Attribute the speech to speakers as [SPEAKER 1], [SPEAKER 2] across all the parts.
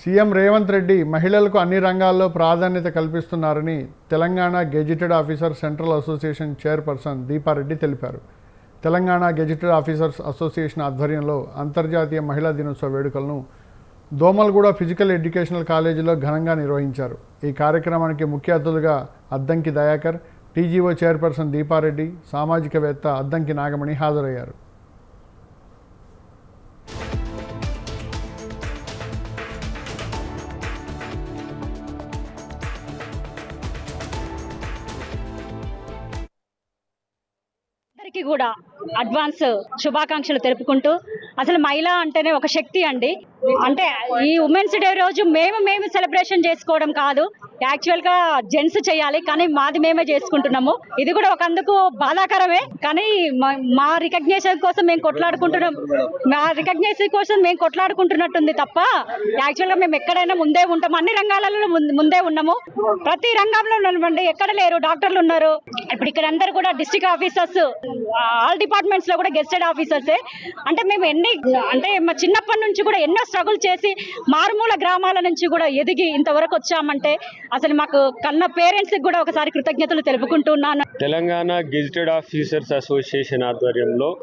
[SPEAKER 1] CM Revanth Reddy మహిళలకు అన్ని రంగాల్లో ప్రాధాన్యత కల్పిస్తున్నారని Telangana gazetted officer central association chairperson Deepa Reddy తెలిపారు. తెలంగాణ గెజిటెడ్ ఆఫీసర్స్ అసోసియేషన్ ఆధ్వర్యంలో అంతర్జాతీయ మహిళా దినోత్సవ వేడుకలను దోమల్గూడ ఫిజికల్ ఎడ్యుకేషనల్ కాలేజీలో ఘనంగా నిర్వహించారు. ఈ కార్యక్రమానికి ముఖ్య అతిథులుగా అద్దంకి దయాకర్ టీజీఓ చైర్పర్సన్ దీపారెడ్డి సామాజికవేత్త అద్దంకి నాగమణి హాజరయ్యారు.
[SPEAKER 2] అందరికీ కూడా అడ్వాన్స్ శుభాకాంక్షలు తెలుపుకుంటూ అసలు మహిళ అంటేనే ఒక శక్తి అండి. అంటే ఈ ఉమెన్స్ డే రోజు మేము మేము సెలబ్రేషన్ చేసుకోవడం కాదు. యాక్చువల్గా జెంట్స్ చేయాలి కానీ మాది మేమే చేసుకుంటున్నాము. ఇది కూడా ఒక అందుకు బాధాకరమే కానీ మా- రికగ్నేషన్ కోసం మేము కొట్లాడుకుంటున్నాం. మా రికగ్నేషన్ కోసం మేము కొట్లాడుకుంటున్నట్టుంది తప్ప యాక్చువల్గా మేము ఎక్కడైనా ముందే ఉంటాం. అన్ని రంగాలలో ముందే ఉన్నాము. ప్రతి రంగంలో ఉన్నామండి ఎక్కడ లేరు డాక్టర్లు ఉన్నారు. ఇప్పుడు ఇక్కడ అందరు కూడా డిస్ట్రిక్ట్ ఆఫీసర్స్ ఆల్ డిపార్ట్మెంట్స్లో కూడా గెస్టెడ్ ఆఫీసర్సే అంటే మేము ఎన్ని అంటే మా చిన్నప్పటి నుంచి కూడా ఎన్నో స్ట్రగుల్ చేసి మారుమూల గ్రామాల నుంచి కూడా ఎదిగి ఇంతవరకు వచ్చామంటే అసలు మాకు కన్న పేరెంట్స్ కూడా ఒకసారి కృతజ్ఞతలు తెలుపుకుంటున్నాను
[SPEAKER 3] తెలంగాణ గెజిటెడ్ ఆఫీసర్స్ అసోసియేషన్ ఆధ్వర్యంలో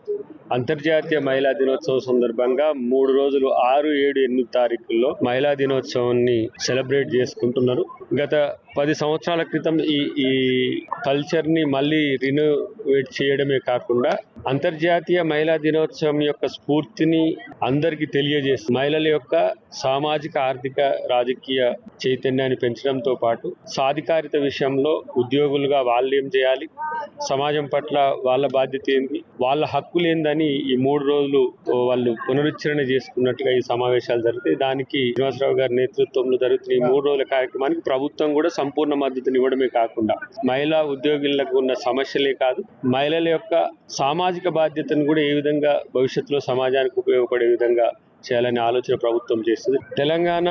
[SPEAKER 3] అంతర్జాతీయ మహిళా దినోత్సవం సందర్భంగా మూడు రోజులు ఆరు ఏడు ఎనిమిది తారీఖుల్లో మహిళా దినోత్సవాన్ని సెలబ్రేట్ చేసుకుంటున్నారు. గత పది సంవత్సరాల క్రితం ఈ ఈ కల్చర్ని మళ్ళీ రినోవేట్ చేయడమే కాకుండా అంతర్జాతీయ మహిళా దినోత్సవం యొక్క స్ఫూర్తిని అందరికీ తెలియజేస్తుంది. మహిళల యొక్క సామాజిక ఆర్థిక రాజకీయ చైతన్యాన్ని పెంచడంతో పాటు సాధికారిత విషయంలో ఉద్యోగులుగా వాళ్ళు ఏం చేయాలి? సమాజం పట్ల వాళ్ళ బాధ్యత ఏంది? వాళ్ళ హక్కులు ఏందని ఈ మూడు రోజులు వాళ్ళు పునరుచ్చరణ చేసుకున్నట్టుగా ఈ సమావేశాలు జరిగితే దానికి శ్రీనివాసరావు గారి నేతృత్వంలో జరుగుతున్న ఈ మూడు రోజుల కార్యక్రమానికి ప్రభుత్వం కూడా సంపూర్ణ మద్దతుని ఇవ్వడమే కాకుండా మహిళా ఉద్యోగులకు ఉన్న సమస్యలే కాదు మహిళల యొక్క సామాజిక బాధ్యతను కూడా ఏ విధంగా భవిష్యత్తులో సమాజానికి ఉపయోగపడే విధంగా చేయాలనే ఆలోచన ప్రభుత్వం చేస్తుంది. తెలంగాణ